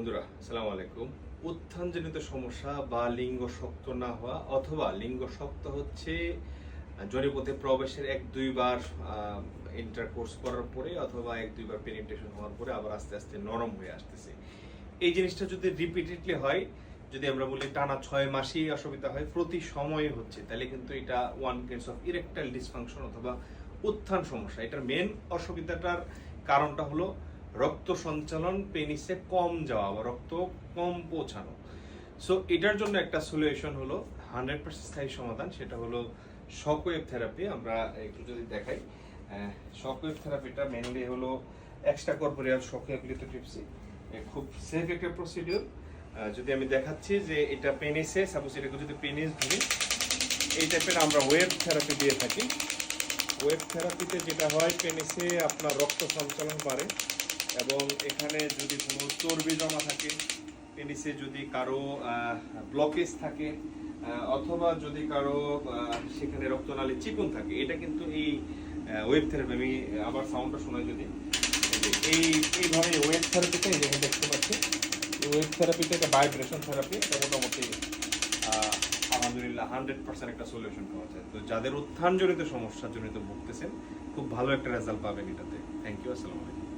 বন্ধুরা, আসসালামু আলাইকুম। উত্থানজনিত সমস্যা বা লিঙ্গ শক্ত না হওয়া অথবা লিঙ্গ শক্ত হচ্ছে জনিপথে প্রবেশের এক, দুইবার ইন্টারকোর্স করার পরে অথবা এক, দুইবার পেনিট্রেশন হওয়ার পরে আবার আস্তে আস্তে নরম হয়ে আসতেছে। এই জিনিসটা যদি রিপিটেডলি হয়, যদি আমরা বলি টানা ছয় মাসেই অসুবিধা হয়, প্রতি সময়ে হচ্ছে, তাহলে কিন্তু এটা one case of erectile dysfunction অথবা উত্থান সমস্যা। এটার মেন অসুবিধাটার কারণটা হলো রক্ত সঞ্চালন পেনিসে কম যাওয়া বা রক্ত কম পৌঁছানো। সো এটার জন্য একটা সলিউশন হলো হান্ড্রেড পার্সেন্ট স্থায়ী সমাধান, সেটা হলো শকওয়েভ থেরাপি আমরা একটু যদি দেখাই। শকওয়েভ থেরাপিটা মেনলি হলো এক্সট্রা কর্পোরিয়াল শকওয়েভ লিথোট্রিপসি খুব সেফ একটা প্রসিডিউর যদি আমি দেখাচ্ছি যে এটা পেনিসে সাপোজ এটাকে যদি পেনিস ধরি, এই টাইপের আমরা ওয়েব থেরাপি দিয়ে থাকি। ওয়েব থেরাপিতে যেটা হয়, পেনিসে আপনার রক্ত সঞ্চালন বাড়ে এবং এখানে যদি কোনো চর্বি জমা থাকে, পেনিসে যদি কারও ব্লকেজ থাকে অথবা যদি কারও সেখানে রক্তনালী চিকুন থাকে, এটা কিন্তু এই ওয়েব থেরাপি আমি আবার সাউন্ডটা শোনাই যদি। এই এইভাবে ওয়েব থেরাপিতে যেখানে দেখতে পাচ্ছি ওয়েব থেরাপিতে একটা ভাইব্রেশন থেরাপি এটা মোটামুটি আলহামদুলিল্লাহ হান্ড্রেড পার্সেন্ট একটা সলিউশন পাওয়া যায়। তো যাদের উত্থানজনিত সমস্যা জনিত ভুগতেছেন, খুব ভালো একটা রেজাল্ট পাবেন এটাতে। থ্যাংক ইউ আসসালামু আলাইকুম।